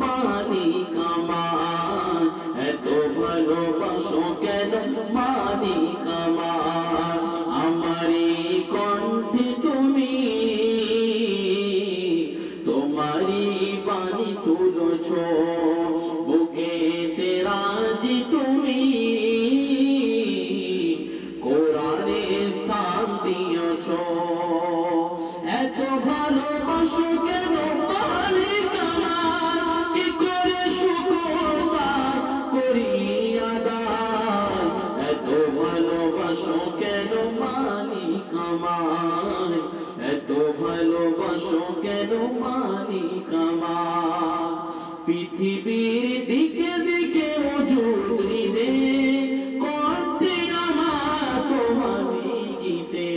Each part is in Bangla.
মালিক আমার এত ভালোবাসো কেন মালিক ভালোবাসো কেন মালিক আমার পৃথিবীর দিকে দিকে মজুরি দে করতে আমার তোমার গীতে।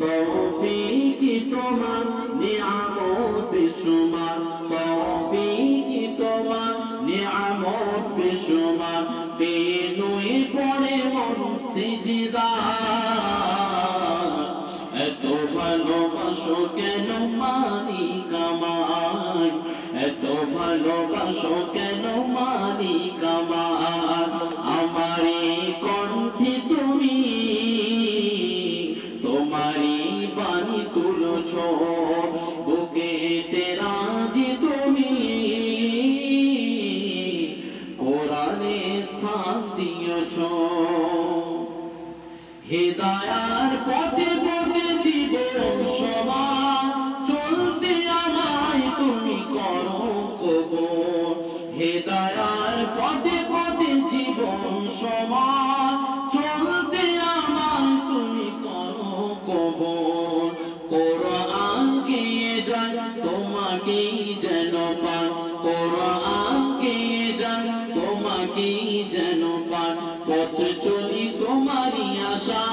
তৌফিকি তোমার, নিয়ামত বেশুমার তৌফিকি তোমার, নিয়ামত পড়ে মন কেন মালিক আমায় এত ভালোবাসো কেন মালিক আমার আমারই কণ্ঠে তুমি, তোমারই বাণী তুলছ। বুকে তেরাজি তুমি, কোরআনে পথে পথে জীবন পথে পথে জীবন সমান। চলতে আমায় তুমি করো কবর। যায়, তোমাকেই যেন পান কোরআন গিয়ে যায়, তোমাকেই যেন পান পথ চলি তোমারই আশা।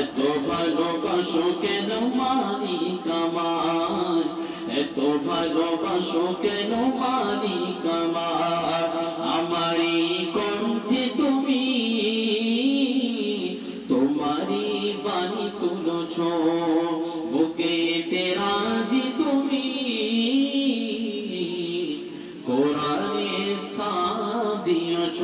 এত ভালোবাসো কেন মালিক আমার এত ভালোবাসো কেন মালিক আমার আমারই কণ্ঠে তুমি, তোমারই বাণী তুলছ। বুকে তেরাজি তুমি, কোরআনে স্থান দিয়েছ।